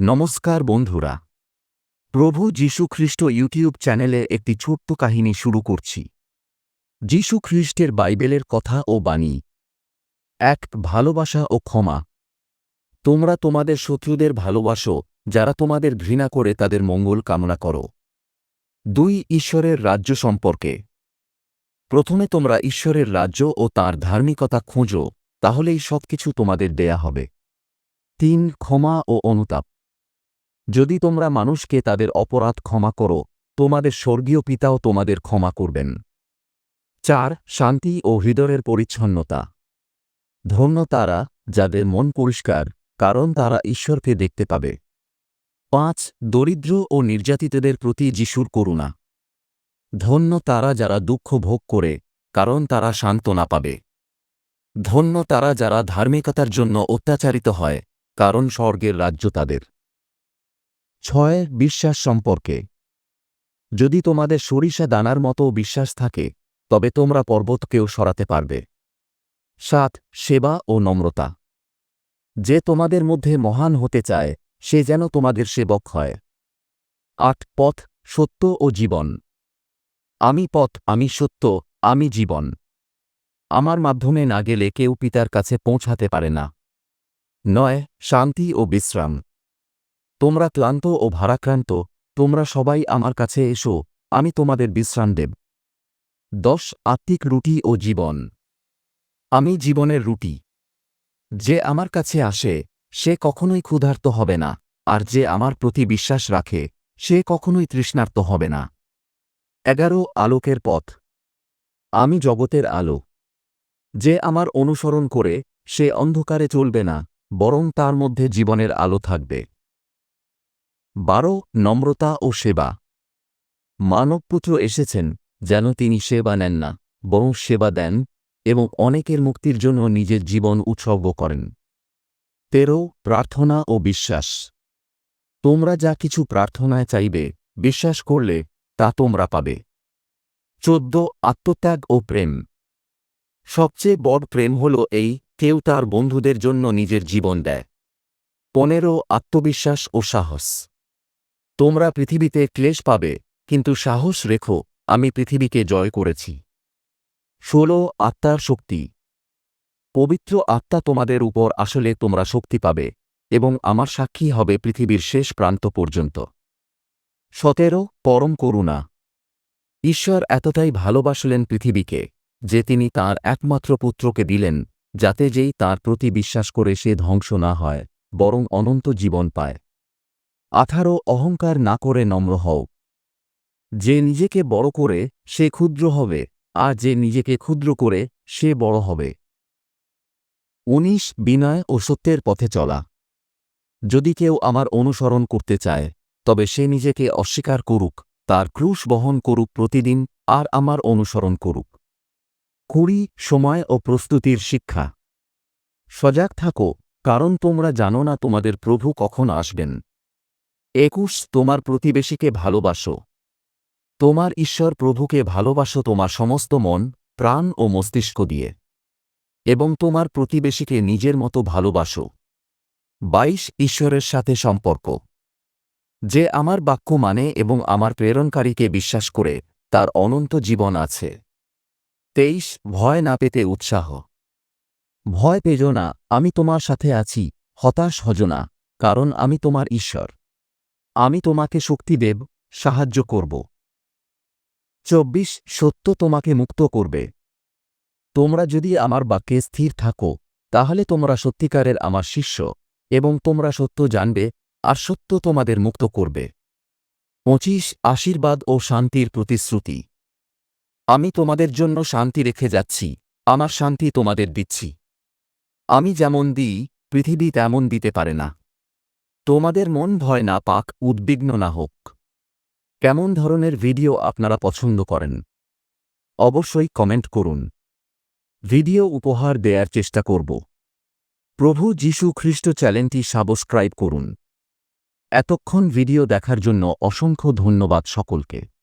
নমস্কার বন্ধুরা। প্রভু যীশু খ্রিস্ট ইউটিউব চ্যানেলে একটি ছোট্ট কাহিনী শুরু করছি। যীশু খ্রিস্টের বাইবেলের কথা ও বাণী। এক, ভালোবাসা ও ক্ষমা। তোমরা তোমাদের শত্রুদের ভালোবাসো, যারা তোমাদের ঘৃণা করে তাদের মঙ্গল কামনা করো। দুই, ঈশ্বরের রাজ্য সম্পর্কে। প্রথমে তোমরা ঈশ্বরের রাজ্য ও তার ধার্মিকতা খোঁজো, তাহলেই সবকিছু তোমাদের দেয়া হবে। তিন, ক্ষমা ও অনুতাপ। যদি তোমরা মানুষকে তাদের অপরাধ ক্ষমা করো, তোমাদের স্বর্গীয় পিতাও তোমাদের ক্ষমা করবেন। চার, শান্তি ও হৃদয়ের পরিচ্ছন্নতা। ধন্য তারা যাদের মন পরিষ্কার, কারণ তারা ঈশ্বরকে দেখতে পাবে। পাঁচ, দরিদ্র ও নির্যাতিতদের প্রতি যিশুর করুণা। ধন্য তারা যারা দুঃখ ভোগ করে, কারণ তারা সান্ত্বনা পাবে। ধন্য তারা যারা ধার্মিকতার জন্য অত্যাচারিত হয়, কারণ স্বর্গের রাজ্য তাদের। ছয়, বিশ্বাস সম্পর্কে। যদি তোমাদের সরিষা দানার মতো বিশ্বাস থাকে, তবে তোমরা পর্বতকেও সরাতে পারবে। সাত, সেবা ও নম্রতা। যে তোমাদের মধ্যে মহান হতে চায়, সে যেন তোমাদের সেবক হয়। আট, পথ, সত্য ও জীবন। আমি পথ, আমি সত্য, আমি জীবন। আমার মাধ্যমে না গেলে কেউ পিতার কাছে পৌঁছাতে পারে না। নয়, শান্তি ও বিশ্রাম। তোমরা ক্লান্ত ও ভারাক্রান্ত, তোমরা সবাই আমার কাছে এসো, আমি তোমাদের বিশ্রাম দেব। দশ, আত্মিক রুটি ও জীবন। আমি জীবনের রুটি। যে আমার কাছে আসে, সে কখনোই ক্ষুধার্ত হবে না, আর যে আমার প্রতি বিশ্বাস রাখে, সে কখনোই তৃষ্ণার্ত হবে না। এগারো, আলোকের পথ। আমি জগতের আলো। যে আমার অনুসরণ করে, সে অন্ধকারে চলবে না, বরং তার মধ্যে জীবনের আলো থাকবে। বারো, নম্রতা ও সেবা। মানবপুত্র এসেছেন যেন তিনি সেবা নেন না, বরং সেবা দেন এবং অনেকের মুক্তির জন্য নিজের জীবন উৎসর্গ করেন। তেরো, প্রার্থনা ও বিশ্বাস। তোমরা যা কিছু প্রার্থনায় চাইবে, বিশ্বাস করলে তা তোমরা পাবে। চোদ্দ, আত্মত্যাগ ও প্রেম। সবচেয়ে বড় প্রেম হল এই, কেউ তার বন্ধুদের জন্য নিজের জীবন দেয়। পনেরো, আত্মবিশ্বাস ও সাহস। তোমরা পৃথিবীতে ক্লেশ পাবে, কিন্তু সাহস রেখো, আমি পৃথিবীকে জয় করেছি। ষোলো, আত্মার শক্তি। পবিত্র আত্মা তোমাদের উপর আসলে তোমরা শক্তি পাবে, এবং আমার সাক্ষী হবে পৃথিবীর শেষ প্রান্ত পর্যন্ত। সতেরো, পরম করুণা। ঈশ্বর এতটাই ভালোবাসলেন পৃথিবীকে, যে তিনি তার একমাত্র পুত্রকে দিলেন, যাতে যেই তার প্রতি বিশ্বাস করে সে ধ্বংস না হয়, বরং অনন্ত জীবন পায়। আঠারো অহংকার না করে নম্র হও। যে নিজেকে বড় করে, সে ক্ষুদ্র হবে, আর যে নিজেকে ক্ষুদ্র করে, সে বড় হবে। উনিশ, বিনয় ও সত্যের পথে চলা। যদি কেউ আমার অনুসরণ করতে চায়, তবে সে নিজেকে অস্বীকার করুক, তার ক্রুশ বহন করুক প্রতিদিন, আর আমার অনুসরণ করুক। কুড়ি, সময় ও প্রস্তুতির শিক্ষা। সজাগ থাকো, কারণ তোমরা জানো না তোমাদের প্রভু কখন আসবেন। একুশ, তোমার প্রতিবেশীকে ভালোবাসো। তোমার ঈশ্বর প্রভুকে ভালোবাসো তোমার সমস্ত মন, প্রাণ ও মস্তিষ্ক দিয়ে। এবং তোমার প্রতিবেশীকে নিজের মতো ভালোবাসো। বাইশ, ঈশ্বরের সাথে সম্পর্ক। যে আমার বাক্য মানে এবং আমার প্রেরণকারীকে বিশ্বাস করে, তার অনন্ত জীবন আছে। তেইশ, ভয় না পেতে উৎসাহ। ভয় পেজ না, আমি তোমার সাথে আছি, হতাশ হজ না, কারণ আমি তোমার ঈশ্বর। আমি তোমাকে শক্তি দেব, সাহায্য করব। চব্বিশ, সত্য তোমাকে মুক্ত করবে। তোমরা যদি আমার বাক্যে স্থির থাকো, তাহলে তোমরা সত্যিকারের আমার শিষ্য, এবং তোমরা সত্য জানবে, আর সত্য তোমাদের মুক্ত করবে। পঁচিশ, আশীর্বাদ ও শান্তির প্রতিশ্রুতি। আমি তোমাদের জন্য শান্তি রেখে যাচ্ছি, আমার শান্তি তোমাদের দিচ্ছি। আমি যেমন দিই, পৃথিবী তেমন দিতে পারে না। তোমাদের মন ভয় না পাক, উদ্বিগ্ন না হোক। কেমন ধরনের ভিডিও আপনারা পছন্দ করেন? অবশ্যই কমেন্ট করুন। ভিডিও উপহার দেয়ার চেষ্টা করব। প্রভু যীশু খ্রিস্ট চ্যানেলটি সাবস্ক্রাইব করুন। এতক্ষণ ভিডিও দেখার জন্য অসংখ্য ধন্যবাদ সকলকে।